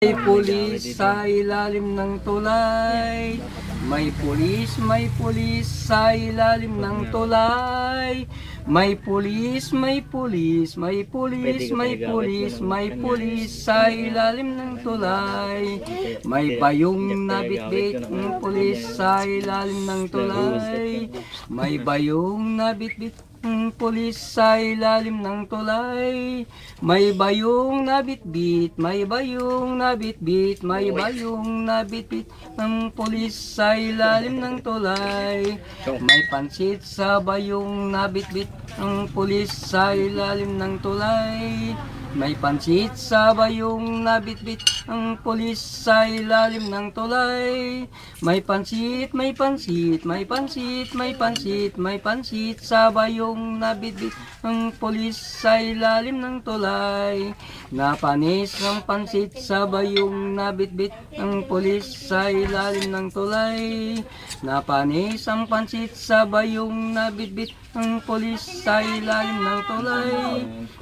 May pulis sa ilalim ng tulay. May pulis, may pulis sa ilalim ng tulay. May pulis, may pulis, may pulis, may pulis, may pulis sa ilalim ng tulay. May bayong na bitbit ng pulis sa ilalim ng tulay. May bayong na bitbit ng pulis sa ilalim ng tulay. May bayong na bitbit, may bayong na bitbit, may bayong na bitbit ng pulis sa ilalim ng tulay. May pansit sa bayong na bitbit ng pulis sa ilalim ng tulay. May pansit sa bayong nabitbit ang pulis sa ilalim ng tulay. May pansit, may pansit, may pansit, may pansit, may pansit sa bayong nabitbit ang pulis sa ilalim ng tulay. Napanis ang pansit sa bayong nabitbit ang pulis sa ilalim ng tulay. Napanis ang pansit sa bayong nabitbit ang pulis sa ilalim ng tulay.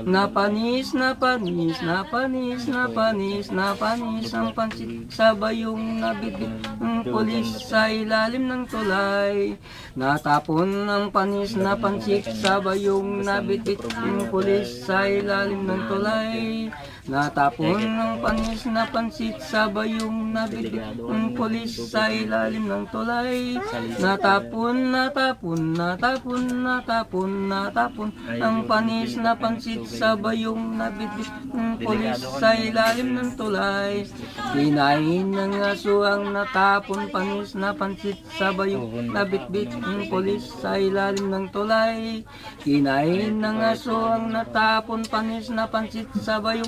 Napanis, napanis, napanis, napanis, napanis ang pansit sa bayong nabitbit ang pulis sa ilalim ng tulay. Natapon ang panis na pansit sa bayong nabitbit ang pulis sa ilalim ng tulay. Natapon ang panis na pansit sa bayong nabitbit ang pulis sa ilalim ng tulay. Natapon, natapon, natapon, natapon, natapon ang panis na pansit sa bayong nabitbit ang pulis sa ilalim ng tulay. Kinain ng aso ang natapon panis na pansit sa bayong nabitbit ang pulis sa ilalim ng tulay. Kinain ng aso ang natapon panis na pansit sa bayong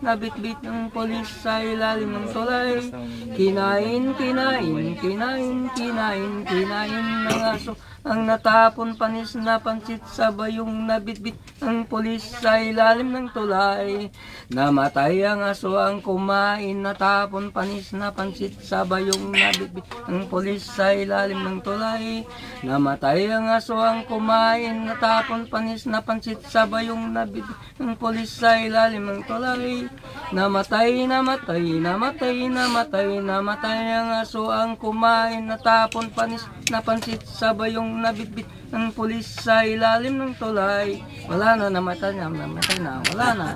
nabitbit ng pulis sa ilalim ng tulay. Kinain, kinain, kinain, kinain, kinain ng aso ang natapon panis na pansit sa bayong nabitbit ng pulis sa ilalim ng tulay. Namatay ang aso ang kumain natapon panis na pansit sa bayong nabitbit ng pulis sa ilalim ng tulay. Namatay ang aso ang kumain natapon panis na pansit sa bayong nabitbit ng pulis sa ilalim ng tulay. Namatay, namatay, namatay, namatay, namatay ang aso ang kumain natapon panis na pansit sa bayong nabitbit ng pulis sa ilalim ng tulay. Wala na, namatay na, namatay na, wala na.